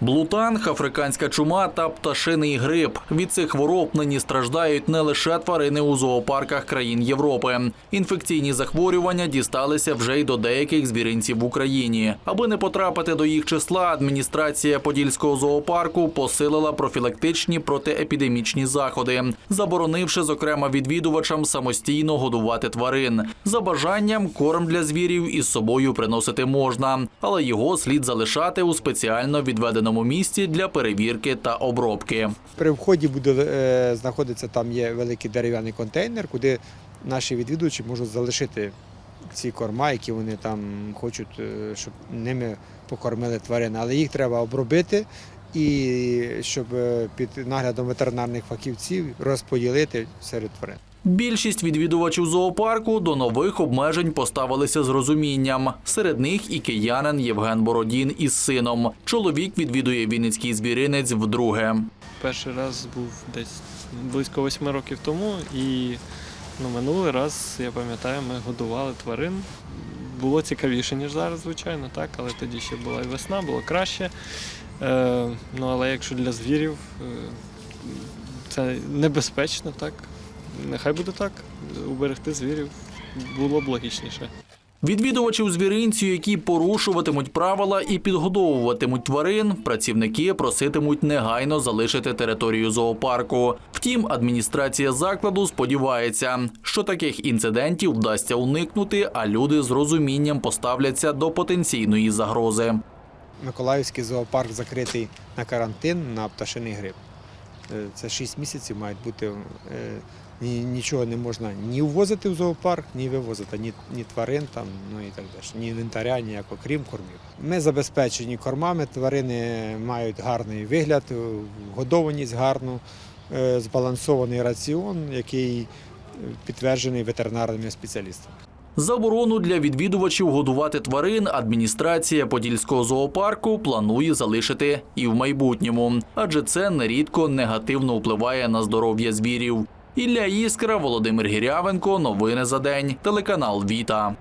Блутанг, африканська чума та пташиний грип. Від цих хвороб нині страждають не лише тварини у зоопарках країн Європи. Інфекційні захворювання дісталися вже й до деяких звіринців в Україні. Аби не потрапити до їх числа, адміністрація Подільського зоопарку посилила профілактичні протиепідемічні заходи, заборонивши, зокрема, відвідувачам самостійно годувати тварин. За бажанням корм для звірів із собою приносити можна, але його слід залишати у спеціально відведеному місці для перевірки та обробки. При вході буде е, знаходиться там є великий дерев'яний контейнер, куди наші відвідувачі можуть залишити ці корма, які вони там хочуть, е, щоб ними покормили тварин. Але їх треба обробити і щоб е, під наглядом ветеринарних фахівців розподілити серед тварин. Більшість відвідувачів зоопарку до нових обмежень поставилися з розумінням. Серед них і киянин Євген Бородін із сином. Чоловік відвідує Вінницький звіринець вдруге. Перший раз був десь близько восьми років тому, і ну, минулий раз, я пам'ятаю, ми годували тварин. Було цікавіше, ніж зараз, звичайно, так, але тоді ще була і весна, було краще. Е, ну, але якщо для звірів е, це небезпечно, так. Нехай буде так. Уберегти звірів було б логічніше. Відвідувачів звіринцю, які порушуватимуть правила і підгодовуватимуть тварин, працівники проситимуть негайно залишити територію зоопарку. Втім, адміністрація закладу сподівається, що таких інцидентів вдасться уникнути, а люди з розумінням поставляться до потенційної загрози. Миколаївський зоопарк закритий на карантин на пташиний грип. Е, Це 6 місяців мають бути. е, Нічого не можна ні ввозити в зоопарк, ні вивозити, ні, ні тварин, там, ну і так далі, ні інвентаря, ніякого, крім кормів. Ми забезпечені кормами, тварини мають гарний вигляд, годованість гарну, е, збалансований раціон, який підтверджений ветеринарними спеціалістами. Заборону для відвідувачів годувати тварин адміністрація Подільського зоопарку планує залишити і в майбутньому, адже це нерідко негативно впливає на здоров'я звірів. Ілля Іскра, Володимир Гірявенко. Новини за день. Телеканал Віта.